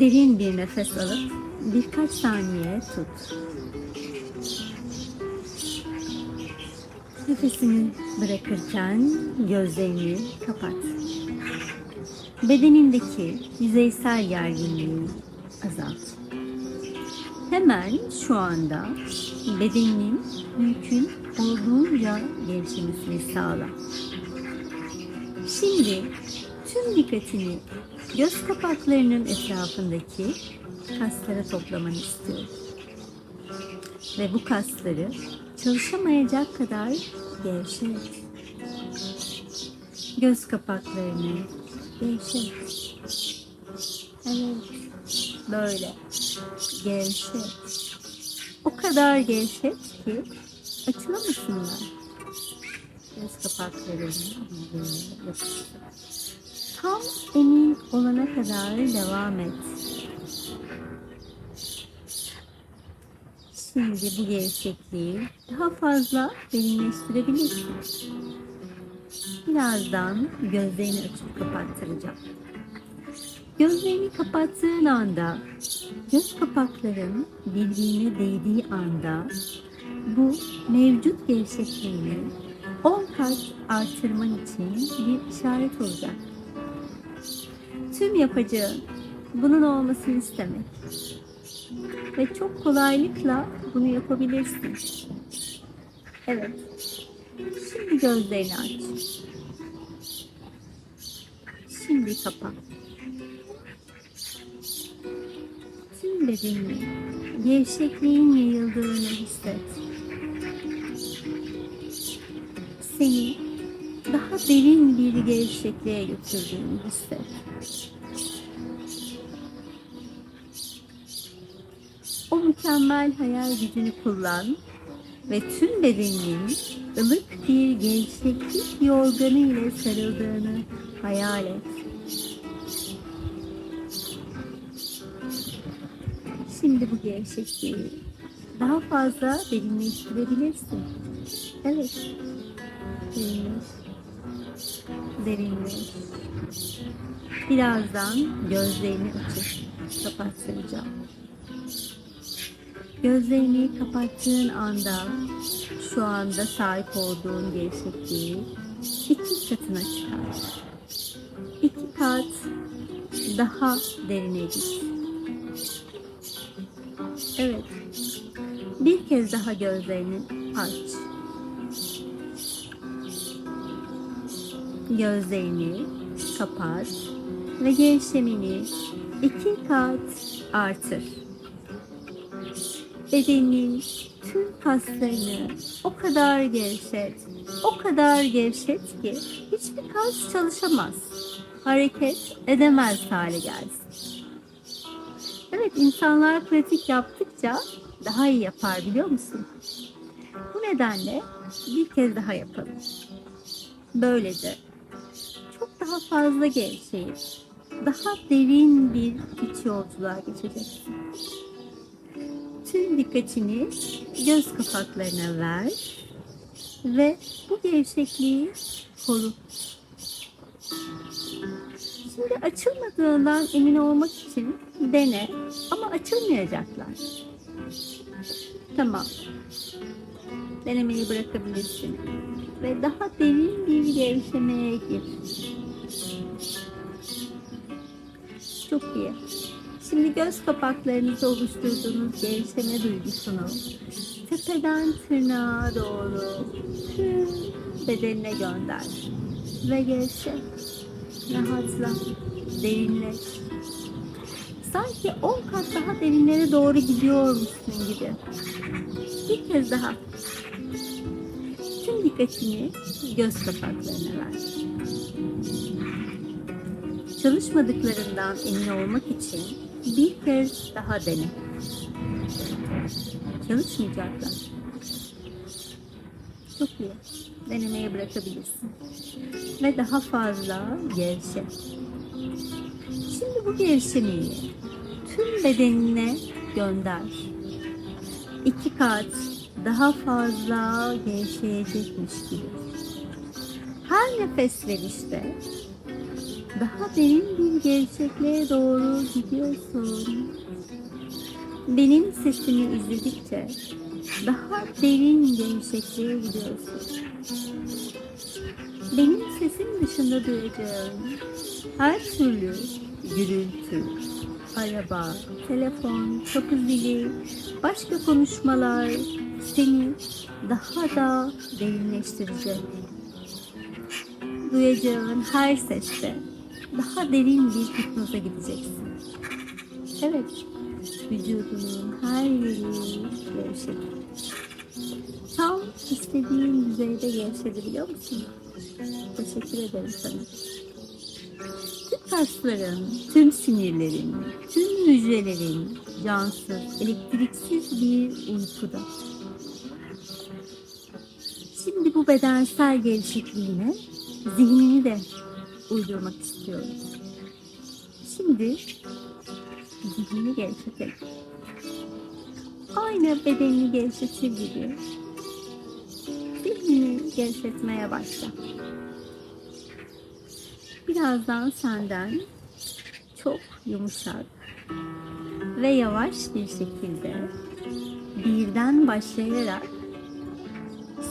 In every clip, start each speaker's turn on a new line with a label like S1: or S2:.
S1: Derin bir nefes alıp birkaç saniye tut. Nefesini bırakırken gözlerini kapat. Bedenindeki yüzeysel gerginliği azalt. Hemen şu anda bedeninin mümkün olduğunca gevşemesini sağla. Şimdi tüm dikkatini göz kapaklarının etrafındaki kaslara toplamanı istiyorum. Ve bu kasları çalışamayacak kadar gevşet. Göz kapaklarını gevşet. Evet, böyle gevşet. O kadar gevşet ki açılamasınlar. Göz kapaklarını böyle. Tam emin olana kadar devam et. Şimdi bu gevşekliği daha fazla derinleştirebilirsin. Birazdan gözlerini açıp kapattıracağım. Gözlerini kapattığın anda göz kapakların birbirine değdiği anda bu mevcut gevşekliğini 10 kat artırman için bir işaret olacak. Tüm yapacağın bunun olmasını istemek. Ve çok kolaylıkla bunu yapabilirsin. Evet. Şimdi gözlerini aç. Şimdi kapat. Tüm bedenini gevşekliğin yayıldığını hisset. Seni derin bir gevşekliğe götürdüğünü hisset. O mükemmel hayal gücünü kullan ve tüm bedeninin ılık bir gevşeklik yorganı ile sarıldığını hayal et. Şimdi bu gevşekliği daha fazla derinleştirebilirsin. Evet. Derinleş. Derinleş. Birazdan gözlerini açıp kapattıracağım. Gözlerini kapattığın anda şu anda sahip olduğun gevşekliği iki katına çıkar. İki kat daha derine git. Evet. Bir kez daha gözlerini aç. Gözlerini kapat ve gevşemeni iki kat artır. Bedenin tüm kaslarını o kadar gevşet, o kadar gevşet ki hiçbir kas çalışamaz, hareket edemez hale gelsin. Evet insanlar pratik yaptıkça daha iyi yapar biliyor musun? Bu nedenle bir kez daha yapalım. Böylece daha fazla gevşeyip daha derin bir iç yolculuğa geçeceksin. Tüm dikkatini göz kapaklarına ver ve bu gevşekliği koru. Şimdi açılmadığından emin olmak için dene ama açılmayacaklar. Tamam. Denemeyi bırakabilirsin ve daha derin bir gevşemeye gir. Çok iyi. Şimdi göz kapaklarınızı oluşturduğunuz gevşeme duygusunu tepeden tırnağa doğru bedenine gönder. Ve gevşe. Rahatla. Derinleş. Sanki 10 kat daha derinlere doğru gidiyormuşsun gibi. Bir kez daha. Tüm dikkatini göz kapaklarına ver. Çalışmadıklarından emin olmak için bir kez daha dene. Çalışmayacaklar. Çok iyi. Denemeye bırakabilirsin. Ve daha fazla gevşe. Şimdi bu gevşemeyi tüm bedenine gönder. İki kat daha fazla gevşeyecekmiş gibi. Her nefes verişte Daha derin bir gerçekliğe doğru gidiyorsun. Benim sesimi izledikçe daha derin gerçekliğe gidiyorsun. Benim sesim dışında duyacağın her türlü gürültü, araba, telefon, kapı zili, başka konuşmalar seni daha da derinleştirecek. Duyacağın her seste daha derin bir hipnoza gideceksin. Evet, vücudunun her yeri gevşek. Tam istediğin düzeyde gevşedi biliyor musun? Teşekkür ederim sana. Tüm kasların, tüm sinirlerin, tüm hücrelerin cansız, elektriksiz bir uykuda. Şimdi bu bedensel gevşekliğine zihnini de uydurmak istiyorum. Şimdi zihnini gevşetelim. Aynı bedenini gevşetir gibi zihnini gevşetmeye başla. Birazdan senden çok yumuşak ve yavaş bir şekilde birden başlayarak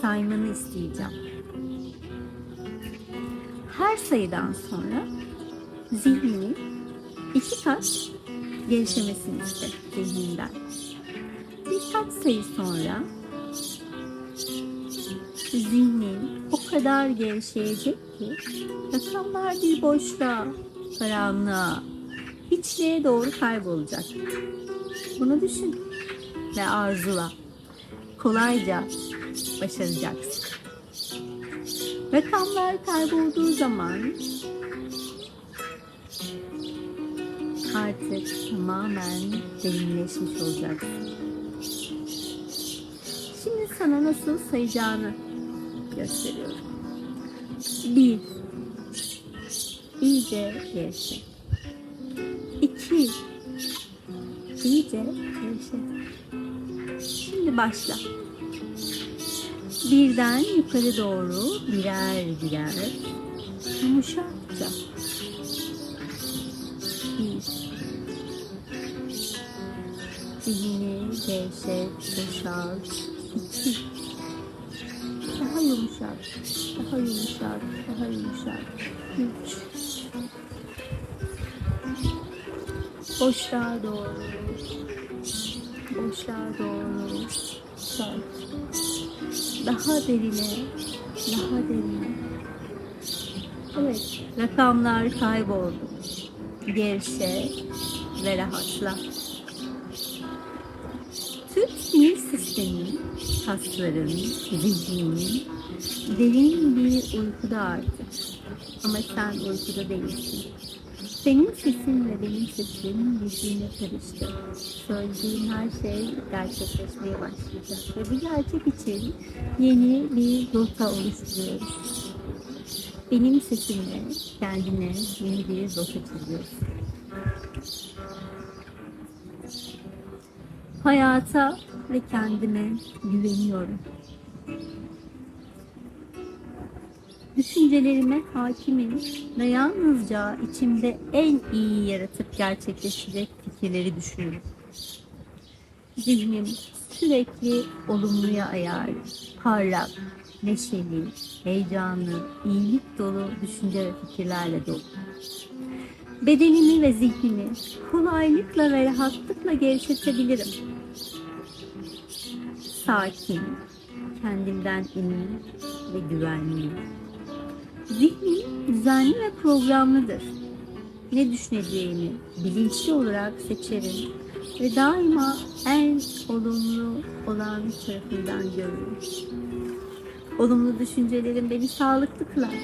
S1: saymanı isteyeceğim. Her sayıdan sonra zihnini iki kat gevşemesini iste zihninden. Birkaç sayı sonra zihnin o kadar gevşeyecek ki rakamlar bir boşluğa, karanlığa, hiçliğe doğru kaybolacak. Bunu düşün ve arzula. Kolayca başaracaksın. Rakamlar kaybolduğu zaman artık tamamen derinleşmiş olacaksın. Şimdi sana nasıl sayacağını gösteriyorum. Bir, iyice gevşe. İki, iyice gevşe. Şimdi başla. Birden yukarı doğru birer birer yumuşakça. Bir. Zihni gevşet, boşalt. İki. Daha yumuşak, daha yumuşak, daha yumuşak. Üç. Boşluğa doğru. Boşluğa doğru. Dört. Daha derine, daha derine. Evet, rakamlar kayboldu. Gevşe ve rahatla. Tüm sinir sistemin, kasların, zihninin derin bir uykuda artık. Ama sen uykuda değilsin. Senin sesin ve benim sesim birbirine karıştı. Söylediğim her şey gerçekleşmeye başlayacak. Ve bu gerçek için yeni bir rota oluşturuyoruz. Benim sesimle kendine yeni bir rota çiziyorsun. Hayata ve kendime güveniyorum. Düşüncelerime hakimim ve yalnızca içimde en iyi yaratıp gerçekleşecek fikirleri düşünürüm. Zihnim sürekli olumluya ayarlı, parlak, neşeli, heyecanlı, iyilik dolu düşünce ve fikirlerle dolu. Bedenimi ve zihnimi kolaylıkla ve rahatlıkla gevşetebilirim. Sakin, kendimden emin ve güvenliyim. Zihnim düzenli ve programlıdır. Ne düşüneceğimi bilinçli olarak seçerim ve daima en olumlu olan tarafından görürüm. Olumlu düşüncelerim beni sağlıklı kılar.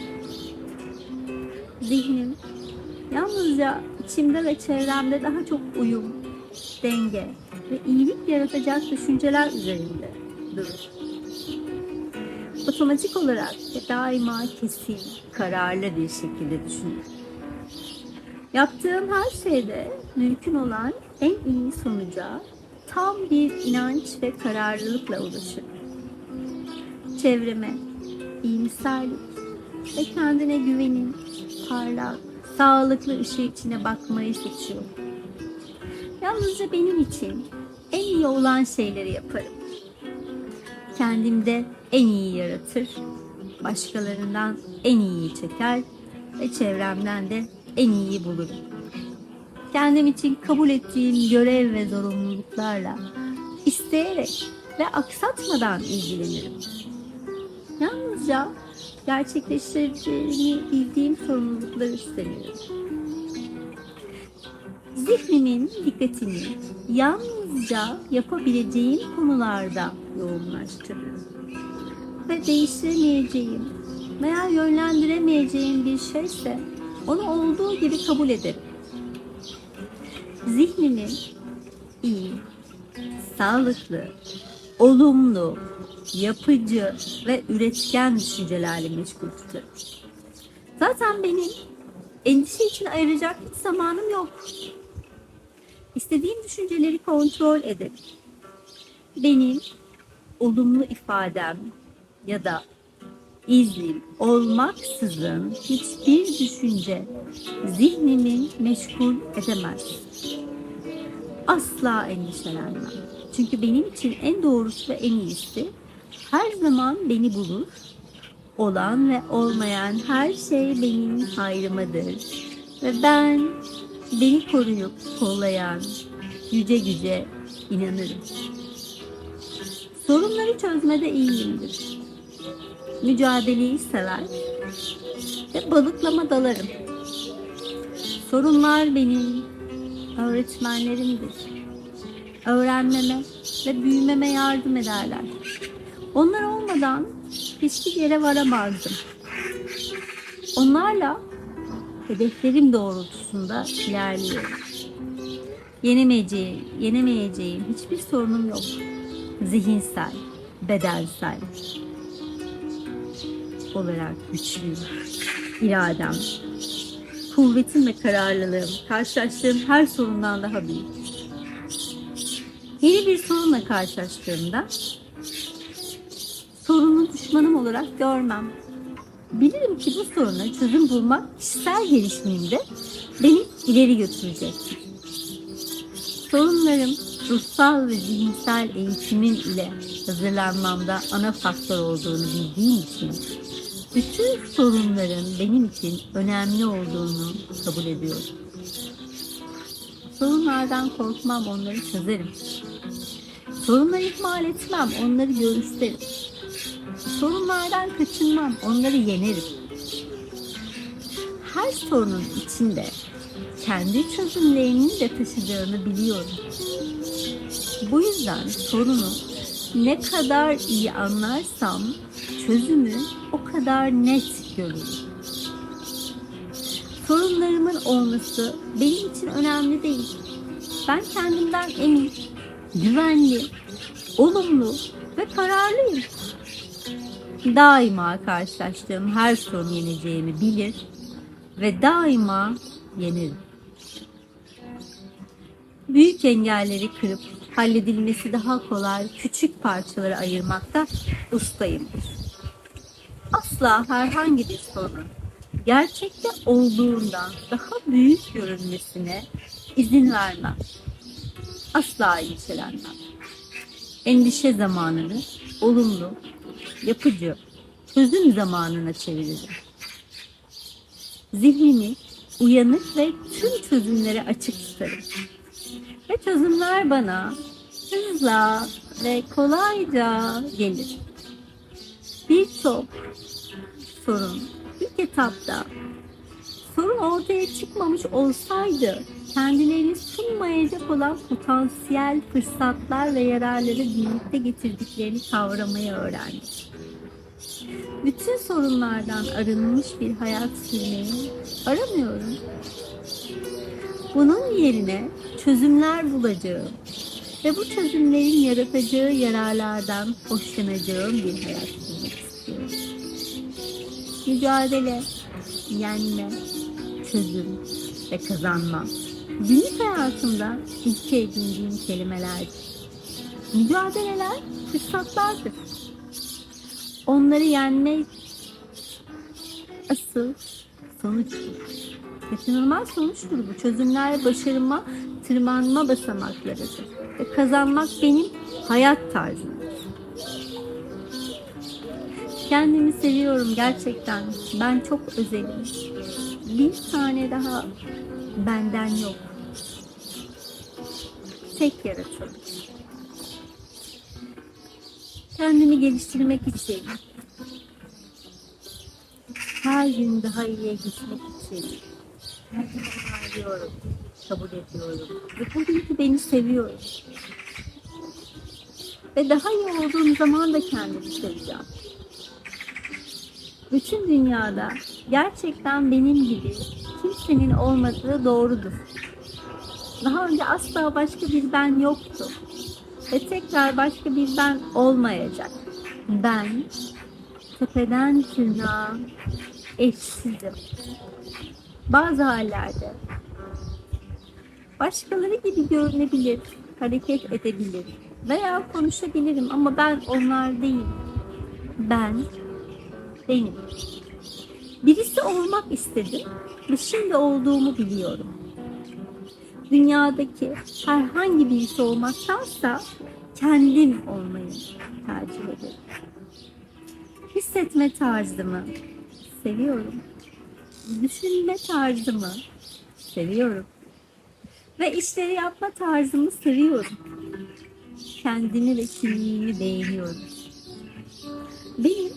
S1: Zihnim yalnızca içimde ve çevremde daha çok uyum, denge ve iyilik yaratacak düşünceler üzerinde durur otomatik olarak ve daima kesin, kararlı bir şekilde düşünür. Yaptığım her şeyde mümkün olan en iyi sonuca tam bir inanç ve kararlılıkla ulaşır. Çevreme iyimserlik ve kendine güvenin, parlak, sağlıklı ışığı içine bakmayı seçiyorum. Yalnızca benim için en iyi olan şeyleri yaparım. Kendimde en iyi yaratır, başkalarından en iyiyi çeker ve çevremden de en iyiyi bulurum. Kendim için kabul ettiğim görev ve zorunluluklarla isteyerek ve aksatmadan ilgilenirim. Yalnızca gerçekleştireceğini bildiğim sorumlulukları üstleniyorum. Zihnimin dikkatini yalnızca yapabileceğim konularda yoğunlaştırırım. Ve değiştiremeyeceğim veya yönlendiremeyeceğim bir şeyse onu olduğu gibi kabul ederim. Zihnimin iyi, sağlıklı, olumlu, yapıcı ve üretken düşüncelerle meşgul tutarım. Zaten benim endişe için ayıracak hiç zamanım yok. İstediğim düşünceleri kontrol ederim. Benim olumlu ifadem ya da iznim olmaksızın hiçbir düşünce zihnimi meşgul edemez. Asla endişelenmem. Çünkü benim için en doğrusu ve en iyisi her zaman beni bulur. Olan ve olmayan her şey benim hayrımadır. Ve ben beni koruyup kollayan yüce güce inanırım. Sorunları çözmede iyiyimdir. Mücadeleyi sever ve balıklama dalarım. Sorunlar benim öğretmenlerimdir. Öğrenmeme ve büyümeme yardım ederler. Onlar olmadan hiçbir yere varamazdım. Onlarla hedeflerim doğrultusunda ilerliyorum. Yenemeyeceğim, yenemeyeceğim hiçbir sorunum yok. Zihinsel, bedensel olarak güçlüyüm. İradem, kuvvetim ve kararlılığım karşılaştığım her sorundan daha büyük. Yeni bir sorunla karşılaştığımda sorunu düşmanım olarak görmem. Bilirim ki bu soruna çözüm bulmak kişisel gelişimimde beni ileri götürecektir. Sorunlarım ruhsal ve zihinsel eğitimin ile hazırlanmamda ana faktör olduğunu bildiğim için bütün sorunların benim için önemli olduğunu kabul ediyorum. Sorunlardan korkmam, onları çözerim. Sorunları ihmal etmem, onları göğüslerim. Sorunlardan kaçınmam, onları yenerim. Her sorunun içinde kendi çözümlerinin de taşıdığını biliyorum. Bu yüzden sorunu ne kadar iyi anlarsam çözümü o kadar net görürüm. Sorunlarımın olması benim için önemli değil. Ben kendimden emin, güvenli, olumlu ve kararlıyım. Daima karşılaştığım her sorun yeneceğimi bilir ve daima yenirim. Büyük engelleri kırıp halledilmesi daha kolay küçük parçalara ayırmakta ustayımdır. Asla herhangi bir sorun gerçekte olduğundan daha büyük görünmesine izin vermem. Asla endişelenmem. Endişe zamanını olumlu, yapıcı, çözüm zamanına çeviririm. Zihnimi uyanık ve tüm çözümlere açık tutarım. Ve çözümler bana hızla ve kolayca gelir. Birçok sorun ilk etapta sorun ortaya çıkmamış olsaydı kendilerini sunmayacak olan potansiyel fırsatlar ve yararları birlikte getirdiklerini kavramayı öğrendim. Bütün sorunlardan arınmış bir hayat sürmeyi aramıyorum. Bunun yerine çözümler bulacağım ve bu çözümlerin yaratacağı yararlardan hoşlanacağım bir hayat sürmek istiyorum. Mücadele, yenme, çözüm ve kazanma. Günlük hayatımda ilke edindiğim kelimelerdir. Mücadeleler fırsatlardır. Onları yenmek asıl sonuç bu. Kaçınılmaz sonuçtur bu. Çözümler başarıma, tırmanma basamaklarıdır. Ve kazanmak benim hayat tarzımdır. Kendimi seviyorum gerçekten. Ben çok özelim. Bir tane daha benden yok. Tek yaratılış. Kendimi geliştirmek için, her gün daha iyiye gitmek için onaylıyorum, kabul ediyorum. Ve ki beni seviyorum. Ve daha iyi olduğum zaman da kendimi seveceğim. Bütün dünyada gerçekten benim gibi kimsenin olmadığı doğrudur. Daha önce asla başka bir ben yoktu. Ve tekrar başka bir ben olmayacak. Ben tepeden tırnağa eşsizim. Bazı hallerde başkaları gibi görünebilir, hareket edebilir veya konuşabilirim ama ben onlar değil. Ben benim. Birisi olmak istedim ve şimdi olduğumu biliyorum. Dünyadaki herhangi birisi olmaktansa kendim olmayı tercih ederim. Hissetme tarzımı seviyorum. Düşünme tarzımı seviyorum. Ve işleri yapma tarzımı seviyorum. Kendini ve kimliğimi beğeniyorum. Benim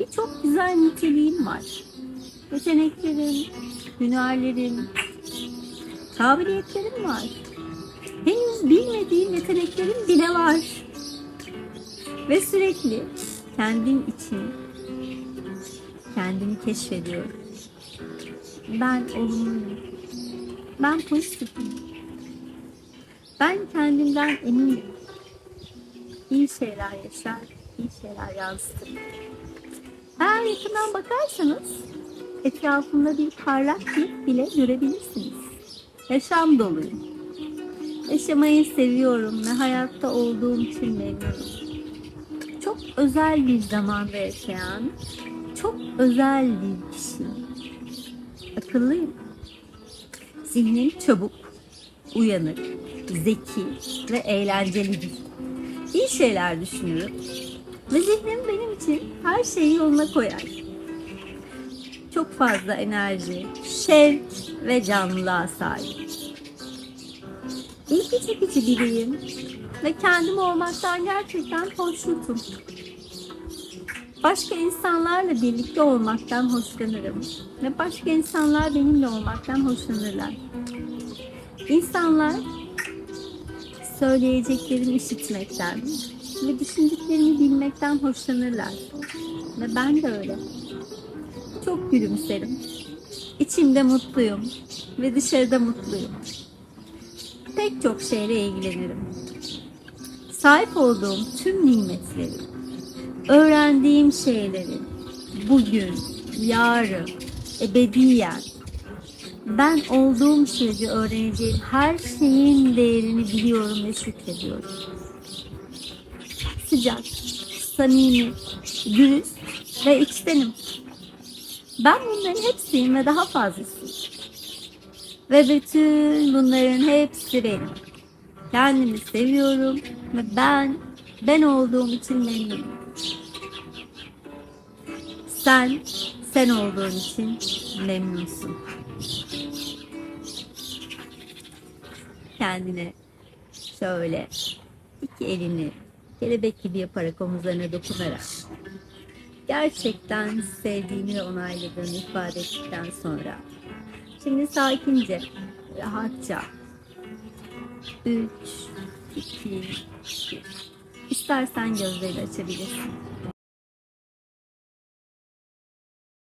S1: birçok güzel niteliğim var. Yeteneklerim, hünerlerim, kabiliyetlerim var. Henüz bilmediğim yeteneklerim bile var. Ve sürekli kendim için kendimi keşfediyorum. Ben olumluyum. Ben pozitifim. Ben kendimden eminim. İyi şeyler yaşar, iyi şeyler yansıtırım. Eğer yakından bakarsanız etrafımda bir parlaklık bile görebilirsiniz. Yaşam doluyum. Yaşamayı seviyorum ve hayatta olduğum için memnunum. Çok özel bir zamanda yaşayan, çok özel bir kişiyim. Akıllıyım. Zihnim çabuk, uyanık, zeki ve eğlencelidir. İyi şeyler düşünüyorum ve zihnim benim için her şeyi yoluna koyar. Çok fazla enerji, şevk ve canlılığa sahip. İlgi çekici biriyim ve kendim olmaktan gerçekten hoşnutum. Başka insanlarla birlikte olmaktan hoşlanırım ve başka insanlar benimle olmaktan hoşlanırlar. İnsanlar söyleyeceklerimi işitmekten ve düşündüklerimi bilmekten hoşlanırlar. Ve ben de öyle. Çok gülümserim. İçimde mutluyum ve dışarıda mutluyum. Pek çok şeyle ilgilenirim. Sahip olduğum tüm nimetleri, öğrendiğim şeyleri bugün, yarın, ebediyen ben olduğum sürece öğreneceğim her şeyin değerini biliyorum ve şükrediyorum. Sıcak, samimi, dürüst ve içtenim. Ben bunların hepsiyim ve daha fazlasıyım. Ve bütün bunların hepsi benim. Kendimi seviyorum ve ben ben olduğum için memnunum. Sen sen olduğun için memnunsun. Kendine şöyle iki elini kelebek gibi yaparak omuzlarına dokunarak gerçekten sevdiğini ve onayladığını ifade ettikten sonra. Şimdi sakince, rahatça. 3, 2, 1 İstersen gözlerini açabilirsin.